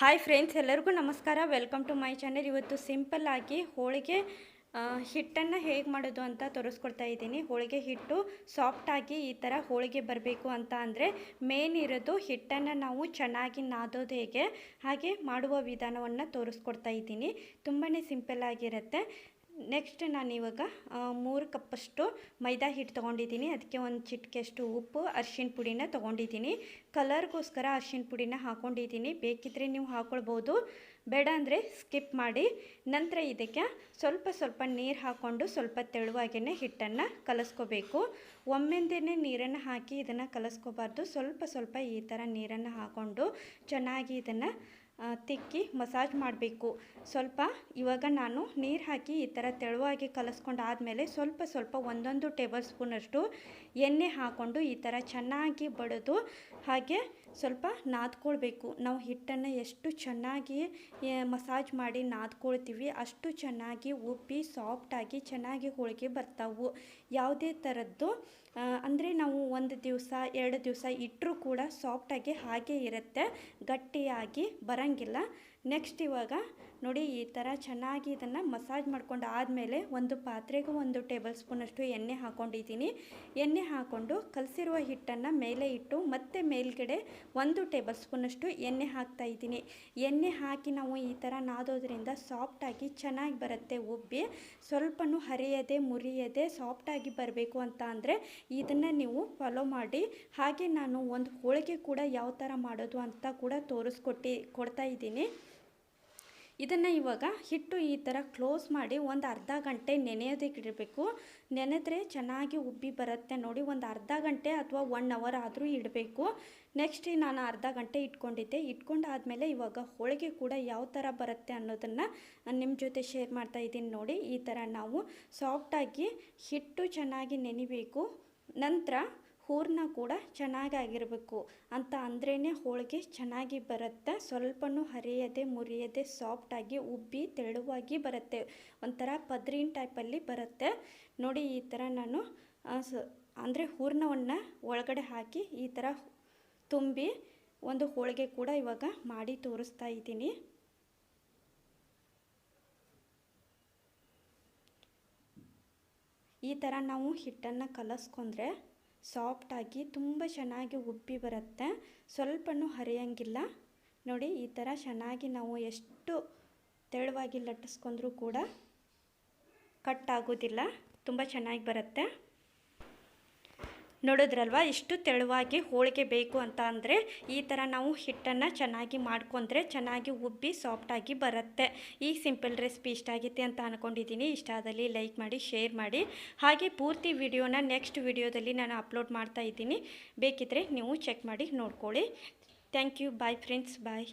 Hi friends, ಎಲ್ಲರಿಗೂ ನಮಸ್ಕಾರ. Welcome to my channel. ಇವತ್ತು ಸಿಂಪಲ್ ಆಗಿ ಹೋಳಿಗೆ ಹಿಟ್ಟನ್ನು ಹೇಗೆ ಮಾಡೋದು ಅಂತ ತೋರಿಸ್ಕೊಡ್ತಾ ಇದ್ದೀನಿ. ಹೋಳಿಗೆ ಹಿಟ್ಟು ಸಾಫ್ಟಾಗಿ ಈ ಥರ ಹೋಳಿಗೆ ಬರಬೇಕು ಅಂತ ಅಂದರೆ ಮೇನ್ ಇರೋದು ಹಿಟ್ಟನ್ನು ನಾವು ಚೆನ್ನಾಗಿ ನಾದೋದು ಹೇಗೆ, ಹಾಗೆ ಮಾಡುವ ವಿಧಾನವನ್ನು ತೋರಿಸ್ಕೊಡ್ತಾ ಇದ್ದೀನಿ. ತುಂಬಾ ಸಿಂಪಲ್ ಆಗಿರುತ್ತೆ. ನೆಕ್ಸ್ಟ್ ನಾನು ಇವಾಗ ಮೂರು ಕಪ್ಪಷ್ಟು ಮೈದಾ ಹಿಟ್ಟು ತೊಗೊಂಡಿದ್ದೀನಿ. ಅದಕ್ಕೆ ಒಂದು ಚಿಟಿಕೆಷ್ಟು ಉಪ್ಪು, ಅರ್ಶಿನ ಪುಡಿನ ತೊಗೊಂಡಿದ್ದೀನಿ. ಕಲರ್ಗೋಸ್ಕರ ಅರ್ಶಿನ ಪುಡಿನ ಹಾಕ್ಕೊಂಡಿದ್ದೀನಿ ಬೇಕಿದ್ದರೆ ನೀವು ಹಾಕ್ಕೊಳ್ಬೋದು ಬೇಡ ಅಂದರೆ ಸ್ಕಿಪ್ ಮಾಡಿ. ನಂತರ ಇದಕ್ಕೆ ಸ್ವಲ್ಪ ಸ್ವಲ್ಪ ನೀರು ಹಾಕ್ಕೊಂಡು ಸ್ವಲ್ಪ ತೆಳುವಾಗೇ ಹಿಟ್ಟನ್ನು ಕಲಸ್ಕೋಬೇಕು. ಒಮ್ಮೆಂದೇ ನೀರನ್ನು ಹಾಕಿ ಇದನ್ನು ಕಲಸ್ಕೋಬಾರ್ದು. ಸ್ವಲ್ಪ ಸ್ವಲ್ಪ ಈ ಥರ ನೀರನ್ನು ಹಾಕ್ಕೊಂಡು ಚೆನ್ನಾಗಿ ಇದನ್ನು ತಿಕ್ಕಿ ಮಸಾಜ್ ಮಾಡಬೇಕು. ಸ್ವಲ್ಪ ಇವಾಗ ನಾನು ನೀರು ಹಾಕಿ ಈ ಥರ ತೆಳುವಾಗಿ ಕಲಸ್ಕೊಂಡು ಆದಮೇಲೆ ಸ್ವಲ್ಪ ಸ್ವಲ್ಪ ಒಂದೊಂದು ಟೇಬಲ್ ಸ್ಪೂನಷ್ಟು ಎಣ್ಣೆ ಹಾಕ್ಕೊಂಡು ಈ ಥರ ಚೆನ್ನಾಗಿ ಬಡಿದು ಹಾಗೆ ಸ್ವಲ್ಪ ನಾದ್ಕೊಳ್ಬೇಕು. ನಾವು ಹಿಟ್ಟನ್ನು ಎಷ್ಟು ಚೆನ್ನಾಗಿ ಮಸಾಜ್ ಮಾಡಿ ನಾದ್ಕೊಳ್ತೀವಿ ಅಷ್ಟು ಚೆನ್ನಾಗಿ ಉಬ್ಬಿ ಸಾಫ್ಟಾಗಿ ಚೆನ್ನಾಗಿ ಹೋಳಿಗೆ ಬರ್ತಾವು. ಯಾವುದೇ ಥರದ್ದು ಅಂದರೆ ನಾವು ಒಂದು ದಿವಸ, ಎರಡು ದಿವಸ ಇಟ್ಟರೂ ಕೂಡ ಸಾಫ್ಟಾಗಿ ಹಾಗೆ ಇರುತ್ತೆ. ಗಟ್ಟಿಯಾಗಿ ಬರೋಂಗಿಲ್ಲ. ನೆಕ್ಸ್ಟ್ ಇವಾಗ ನೋಡಿ ಈ ಥರ ಚೆನ್ನಾಗಿ ಇದನ್ನು ಮಸಾಜ್ ಮಾಡ್ಕೊಂಡು ಆದಮೇಲೆ ಒಂದು ಪಾತ್ರೆಗೂ ಒಂದು ಟೇಬಲ್ ಸ್ಪೂನಷ್ಟು ಎಣ್ಣೆ ಹಾಕ್ಕೊಂಡಿದ್ದೀನಿ ಎಣ್ಣೆ ಹಾಕ್ಕೊಂಡು ಕಲಸಿರುವ ಹಿಟ್ಟನ್ನು ಮೇಲೆ ಇಟ್ಟು ಮತ್ತೆ ಮೇಲ್ಗಡೆ ಒಂದು ಟೇಬಲ್ ಸ್ಪೂನಷ್ಟು ಎಣ್ಣೆ ಹಾಕ್ತಾ ಇದ್ದೀನಿ. ಎಣ್ಣೆ ಹಾಕಿ ನಾವು ಈ ಥರ ನಾದೋದ್ರಿಂದ ಸಾಫ್ಟಾಗಿ ಚೆನ್ನಾಗಿ ಬರುತ್ತೆ ಉಬ್ಬಿ. ಸ್ವಲ್ಪನೂ ಹರಿಯದೆ ಮುರಿಯದೆ ಸಾಫ್ಟಾಗಿ ಬರಬೇಕು ಅಂತ ಅಂದರೆ ಇದನ್ನು ನೀವು ಫಾಲೋ ಮಾಡಿ. ಹಾಗೆ ನಾನು ಒಂದು ಹೋಳಿಗೆ ಕೂಡ ಯಾವ ಥರ ಮಾಡೋದು ಅಂತ ಕೂಡ ತೋರಿಸ್ಕೊಟ್ಟಿ ಇದ್ದೀನಿ. ಇದನ್ನು ಇವಾಗ ಹಿಟ್ಟು ಈ ಥರ ಕ್ಲೋಸ್ ಮಾಡಿ ಒಂದು ಅರ್ಧ ಗಂಟೆ ನೆನೆಯೋದಕ್ಕೆ ಇಡಬೇಕು ನೆನೆದ್ರೆ ಚೆನ್ನಾಗಿ ಉಬ್ಬಿ ಬರುತ್ತೆ ನೋಡಿ, ಒಂದು ಅರ್ಧ ಗಂಟೆ ಅಥವಾ ಒನ್ ಅವರ್ ಆದರೂ ಇಡಬೇಕು. ನೆಕ್ಸ್ಟ್ ನಾನು ಅರ್ಧ ಗಂಟೆ ಇಟ್ಕೊಂಡಿದ್ದೆ. ಇಟ್ಕೊಂಡಾದಮೇಲೆ ಇವಾಗ ಹೋಳಿಗೆ ಕೂಡ ಯಾವ ಥರ ಬರುತ್ತೆ ಅನ್ನೋದನ್ನು ನಿಮ್ಮ ಜೊತೆ ಶೇರ್ ಮಾಡ್ತಾ ಇದ್ದೀನಿ ನೋಡಿ. ಈ ಥರ ನಾವು ಸಾಫ್ಟಾಗಿ ಹಿಟ್ಟು ಚೆನ್ನಾಗಿ ನೆನಿಬೇಕು. ನಂತರ ಹೂರಣ ಕೂಡ ಚೆನ್ನಾಗಾಗಿರಬೇಕು. ಅಂತ ಅಂದ್ರೇ ಹೋಳಿಗೆ ಚೆನ್ನಾಗಿ ಬರುತ್ತೆ. ಸ್ವಲ್ಪನೂ ಹರಿಯದೆ ಮುರಿಯದೆ ಸಾಫ್ಟಾಗಿ ಉಬ್ಬಿ ತೆಳುವಾಗಿ ಬರುತ್ತೆ. ಒಂಥರ ಪದ್ರಿನ ಟೈಪಲ್ಲಿ ಬರುತ್ತೆ. ನೋಡಿ ಈ ಥರ ನಾನು ಅಂದರೆ ಹೂರ್ಣವನ್ನು ಒಳಗಡೆ ಹಾಕಿ ಈ ಥರ ತುಂಬಿ ಒಂದು ಹೋಳಿಗೆ ಕೂಡ ಇವಾಗ ಮಾಡಿ ತೋರಿಸ್ತಾ ಇದ್ದೀನಿ. ಈ ಥರ ನಾವು ಹಿಟ್ಟನ್ನು ಕಲಸ್ಕೊಂಡ್ರೆ ಸಾಫ್ಟಾಗಿ ತುಂಬ ಚೆನ್ನಾಗಿ ಉಬ್ಬಿ ಬರುತ್ತೆ. ಸ್ವಲ್ಪನೂ ಹರಿಯಂಗಿಲ್ಲ. ನೋಡಿ, ಈ ಥರ ಚೆನ್ನಾಗಿ ನಾವು ಎಷ್ಟು ತೆಳುವಾಗಿ ಲಟ್ಟಿಸ್ಕೊಂಡ್ರೂ ಕೂಡ ಕಟ್ ಆಗೋದಿಲ್ಲ. ತುಂಬ ಚೆನ್ನಾಗಿ ಬರುತ್ತೆ. ನೋಡಿದ್ರಲ್ವ? ಇಷ್ಟು ತೆಳುವಾಗಿ ಹೋಳಿಗೆ ಬೇಕು ಅಂತ ಅಂದರೆ ಈ ಥರ ನಾವು ಹಿಟ್ಟನ್ನು ಚೆನ್ನಾಗಿ ಮಾಡ್ಕೊಂಡ್ರೆ ಚೆನ್ನಾಗಿ ಉಬ್ಬಿ ಸಾಫ್ಟಾಗಿ ಬರುತ್ತೆ. ಈ ಸಿಂಪಲ್ ರೆಸಿಪಿ ಇಷ್ಟ ಆಗಿತ್ತೆ ಅಂತ ಅಂದ್ಕೊಂಡಿದ್ದೀನಿ ಇಷ್ಟ ಆದಲ್ಲಿ ಲೈಕ್ ಮಾಡಿ ಶೇರ್ ಮಾಡಿ. ಹಾಗೆ ಪೂರ್ತಿ ವಿಡಿಯೋನ ನೆಕ್ಸ್ಟ್ ವಿಡಿಯೋದಲ್ಲಿ ನಾನು ಅಪ್ಲೋಡ್ ಮಾಡ್ತಾ ಇದ್ದೀನಿ. ಬೇಕಿದ್ದರೆ ನೀವು ಚೆಕ್ ಮಾಡಿ, ನೋಡ್ಕೊಳ್ಳಿ. Thank you bye friends bye